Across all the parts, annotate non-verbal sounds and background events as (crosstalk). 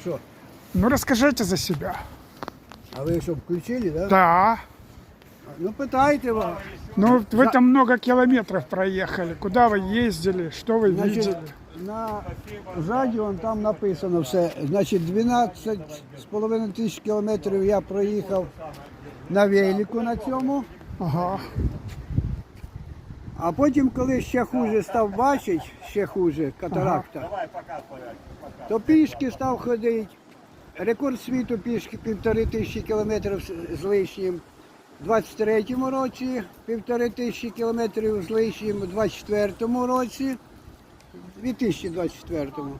Що? Ну расскажите за себя. А ви що, включили, да? Да. Ну питайте вас. Ну вы там много километров проехали. Куда вы ездили? Что вы Значить, видели? на радіо там написано все. Значить, 12 з половиною тисяч кілометрів я проїхав на велику на цьому. Ага. А потім, коли ще хуже став бачити, ще хуже, катаракта, то пішки став ходити. Рекорд світу пішки півтори тисячі кілометрів з- лишнім. У 23-му році півтори тисячі кілометрів з лишнім, у 24-му році, 2024-му.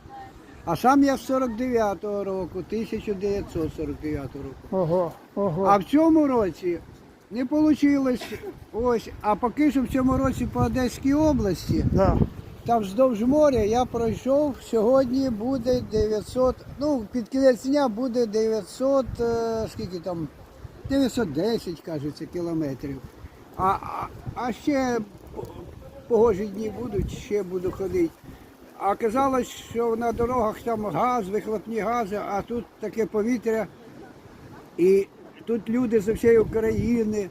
А сам я з 49-го року, 1949 року. Ого. Ого. А в цьому році не вийшло. Ось, а поки що в цьому році по Одеській області, Да. там вздовж моря я пройшов, сьогодні буде 900, ну під кінець дня буде 900, е, скільки там, 910, кажеться, кілометрів. А, а, а ще погожі дні будуть, ще буду ходити. А казалось, що на дорогах там газ, вихлопні гази, а тут таке повітря. І тут люди з всієї України,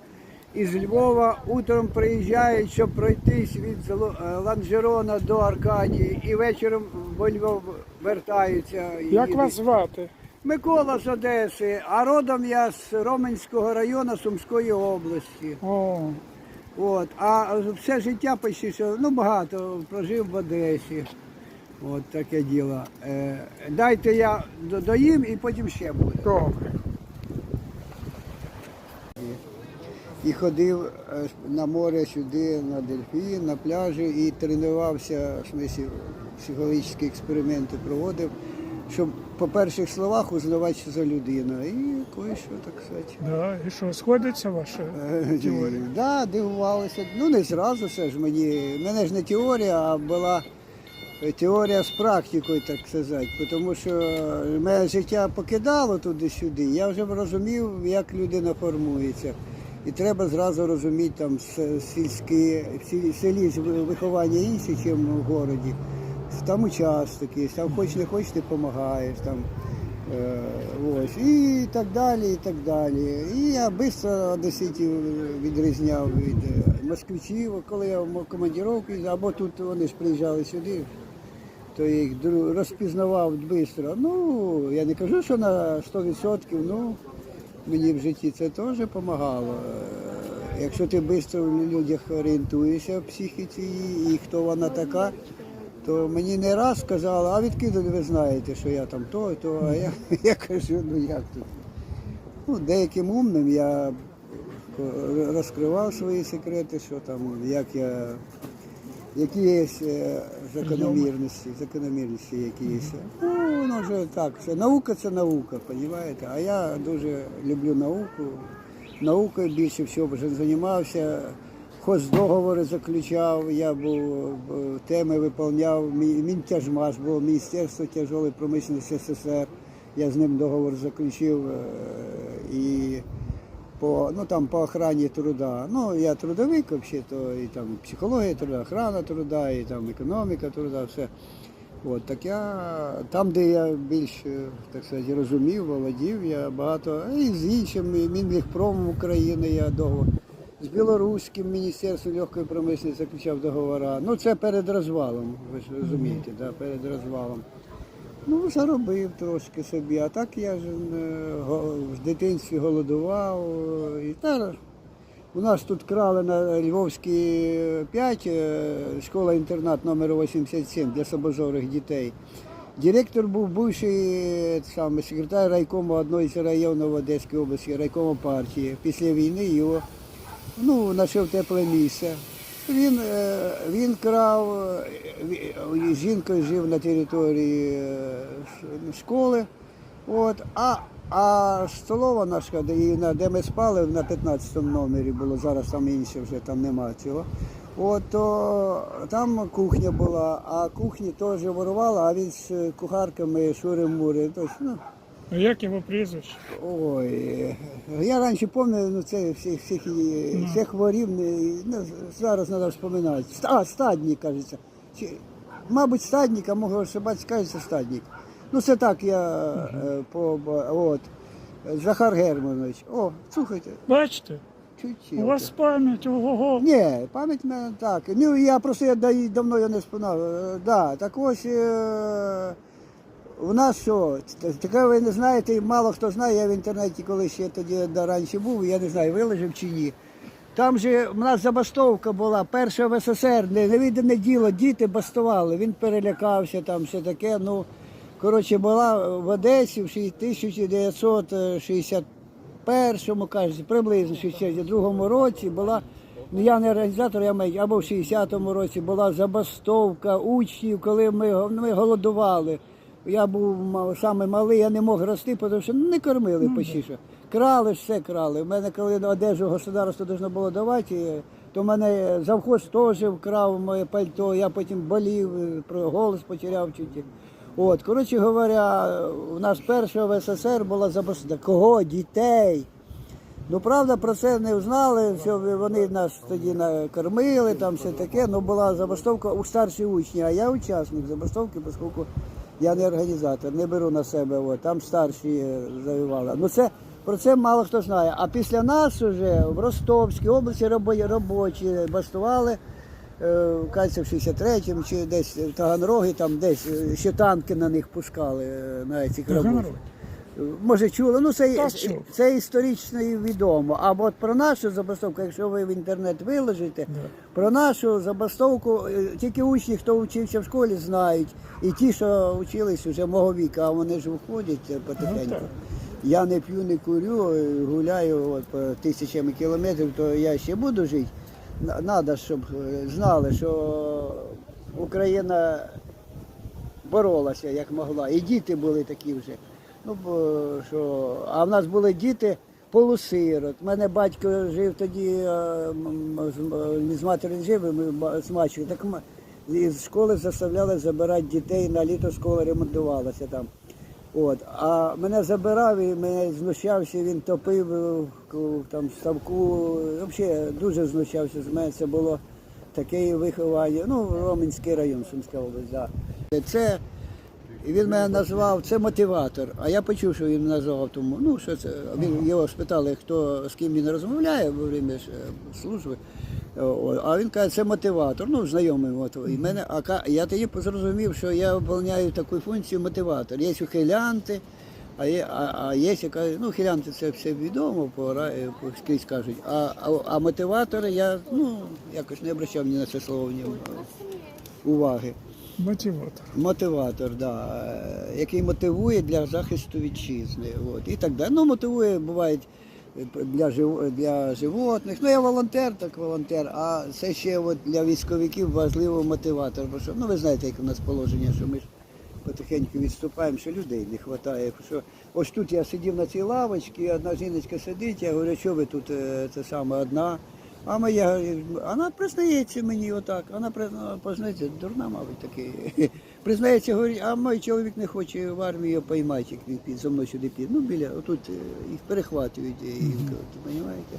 із Львова утром приїжджають, щоб пройтись від е, Ланжерона до Аркадії, і вечором во Львов вертаються. Як вас звати? Микола з Одеси, а родом я з Роменського району Сумської області. О, От, а все життя почти що, ну багато прожив в Одесі. От таке діло. Е, дайте я до- доїм і потім ще буде. добре. І ходив е, на море сюди, на дельфін, на пляжі і тренувався, в смислі, психологічні експерименти проводив, щоб по перших словах узнавати, що за людина. І кое-що, так сказати. Да, і що, сходиться ваша Е, теорія? Да, дивувалися. Ну не зразу все ж мені. Мене ж не теорія, а була теорія з практикою, так сказати. Тому що мене життя покидало туди-сюди. Я вже розумів, як людина формується. І треба зразу розуміти там сільські, селі виховання інше, ніж в городі. Там участки, там хоч не хоч ти допомагаєш. Там, Е, Ось, і так далі, і так далі. І я швидко одеситів відрізняв від е, москвичів, коли я в командировці, або тут вони ж приїжджали сюди, то я їх розпізнавав швидко. Ну, я не кажу, що на 100%, ну мені в житті це теж допомагало. Е, Якщо ти швидко в людях орієнтуєшся в психіці і хто вона така, то мені не раз сказали, а відкиди ви знаєте, що я там то, то, а я, (laughs) я кажу, ну як тут. Ну, деяким умним я розкривав свої секрети, що там, як я, які е, закономірності, закономірності якісь. Ну, воно вже так, це наука це наука, розумієте? А я дуже люблю науку. Наукою більше всього вже займався. Хоздоговори заключав, я був теми виповняв, Мі- Мінтяжмаш було Міністерство тяжкої промисловості СССР. Я з ним договор заключив е, і по, ну, там, по охрані труда. Ну, я трудовик взагалі, то і там психологія труда, охрана труда, і там економіка труда, все. От, так я там, де я більш е, так сказати, розумів, володів, я багато, і з іншим і Мінміхпромом України я договор. З білоруським міністерством легкої промисловості заключав договори. Ну це перед розвалом, ви ж розумієте, да, перед розвалом. Ну, заробив трошки собі, а так я ж е, в дитинстві голодував. е, І та, у нас тут крали на Львовській 5, е, школа-інтернат номер 87 для собозорих дітей. Директор був бувший саме, секретар райкому одної з районів Одеської області, райкому партії. Після війни його ну, знайшов тепле місце. Він, е, він крав, е, жінкою жив на території е, школи. От, а, а столова наша, де, де ми спали, на 15 номері було, зараз там інше вже там нема цього. От, то, там кухня була, а кухні теж ворувала, а він з кухарками шури-мури. Ну, А як його прізвище? Ой, я раніше пам'ятаю, ну це всіх, всіх, і- всіх ворів, не- ну, зараз треба вспоминати. Ста- А, стадник, кажеться. Чи- Мабуть, стадник, а може ошибатися, кажеться стадник. Ну це так, я е, по от. Захар Германович. О, слухайте, Бачите, чуть-чуть. у вас пам'ять, ого-го. Ні, пам'ять в мене так. Ну я просто я да- давно я не спинав. Е, Да, так ось е, у нас що, таке ви не знаєте, і мало хто знає, я в інтернеті коли ще тоді раніше був, я не знаю, виложив чи ні. Там же в нас забастовка була, перша в СССР, не- невидиме діло, діти бастували, він перелякався, там все таке. Ну, коротше, була в Одесі в ші- 1961-му, кажуть, приблизно 62-му році була, ну я не організатор, я маю, або в 60-му році була забастовка учнів, коли ми, ми голодували. Я був ма- саме малий, я не мог рости, тому що ну, не кормили почти що. Крали все крали. У мене коли одежу государство должно було давати, е, то мене завхоз теж вкрав моє пальто, я потім болів, е, голос потеряв чуть. От, коротше говоря, у нас перша в СССР була забастовка. Кого? Дітей. Ну, правда, про це не знали, що вони нас тоді накормили, там все таке, ну була забастовка у старші учні, а я учасник забастовки, оскільки я не організатор, не беру на себе, от, там старші завивали. Ну це, про це мало хто знає. А після нас вже в Ростовській області робочі бастували, е, в 63-му чи десь в Таганрогі, там десь е, ще танки на них пускали е, на цих робочих. Може чули, ну це, чув. це історично і відомо. А от про нашу забастовку, якщо ви в інтернет виложите, про нашу забастовку е, тільки учні, хто вчився в школі, знають. І ті, що вчились вже мого віку, а вони ж виходять е, потихеньку. Ну, я не п'ю, не курю, е, гуляю от, по тисячами кілометрів, то я ще буду жити. Треба, щоб знали, що Україна боролася як могла. І діти були такі вже. Ну, що, а в нас були діти полусирот. У мене батько жив тоді, е, з- з матері жив, ми з мачою. Так із школи заставляли забирати дітей на літо школа ремонтувалася там. От. А мене забирав і мене знущався, він топив е, там, ставку. Взагалі дуже знущався з мене. Це було таке виховання. Ну, Роменський район, Сумська область, да. Це і він мене назвав це мотиватор. А я почув, що він назвав тому. Ну, що це? Він його спитали, хто з ким він розмовляє во время е, служби. А він каже, це мотиватор. Ну, знайомий. От. І мене, а я тоді зрозумів, що я виконую таку функцію мотиватор. Є ухилянти, а є, а, а є яка, ну, хилянти це все відомо, по, по скрізь кажуть. А, а, а мотиватори я ну, якось не обращав ні на це слово ні, уваги. Мотиватор. Мотиватор, да, е, який мотивує для захисту вітчизни. От, і так далі. Ну, мотивує, буває, для, жив, для животних. Ну, я волонтер, так волонтер, а це ще от для військовиків важливо мотиватор. Бо що, ну, ви знаєте, як у нас положення, що ми ж потихеньку відступаємо, що людей не вистачає. Що, ось тут я сидів на цій лавочці, одна жіночка сидить, я говорю, що ви тут е, це саме одна. А моя, вона признається мені отак, вона призна- познається, дурна, мабуть, таки. (laughs) Признається, говорить, а мій чоловік не хоче в армію поймати, як він під зо мною сюди піде. Ну, біля, отут е, їх перехватують, е, розумієте?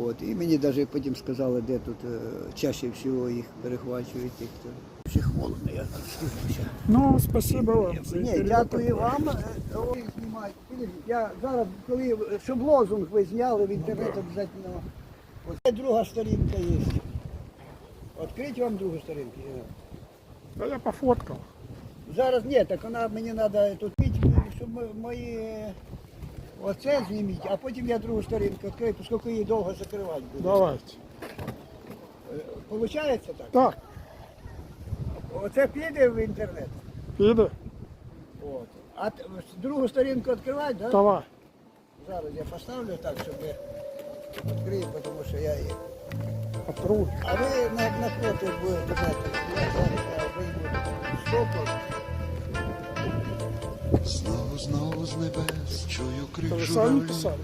От, і мені навіть потім сказали, де тут е, чаще всього їх перехвачують. Тих, хто... Ще холодно, я стиснуся. Ну, спасибо вам за Ні, дякую вам. Е, Я зараз, коли щоб лозунг ви зняли в інтернет обов'язково. Ось друга сторінка є. Відкрити вам другу сторінку. Да я пофоткал. Зараз ні, так вона мені треба тут піти, щоб мої оце зніміть, а потім я другу сторінку відкрию, оскільки її довго закривати буду. Давайте. Е, Получається так? Так, Оце піде в інтернет. піде. От. А т- другу сторінку відкривати, так? Давай. Зараз я поставлю так, щоб ви відкрию, тому що я її. Патруль. А ви на, напроти будете знати, я зараз вийду стопу. Знову, знову з небес чую крик ви самі журавлів. писали?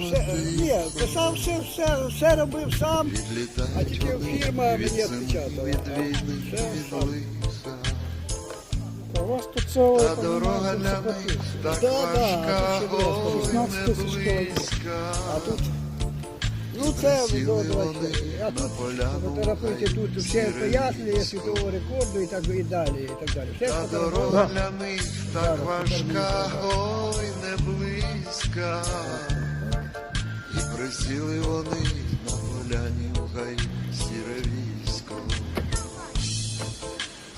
Все, ні, писав все, все, все робив сам. Відлітають А тільки вони фірма від мені відпечатала. від війни, все від сам. лиха. Та у вас тут Та дорога для них так Да, да, важка, а тут ще ой, не тисяч близька. А тут Ну це до 20. А тут фотографуйте тут все пояснення світового рекорду і так і далі. І так далі. Все Та дорога для них так важка, ой, не близька. І присіли вони на поляні в гай сіре військо.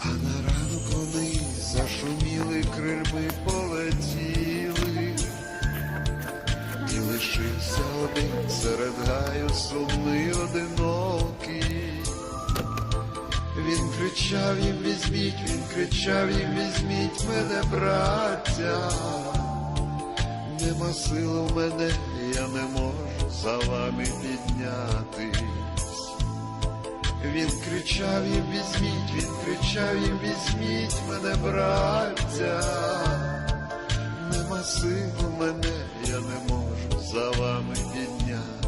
А на ранок вони зашуміли, крильми полетіли. Один серед гаю сумний одинокий. Він кричав їм візьміть, він кричав їм візьміть мене, браття. Нема сил у мене, я не можу за вами піднятись. Він кричав їм візьміть, він кричав їм візьміть мене, браття. У мене, я не можу за вами піднятись.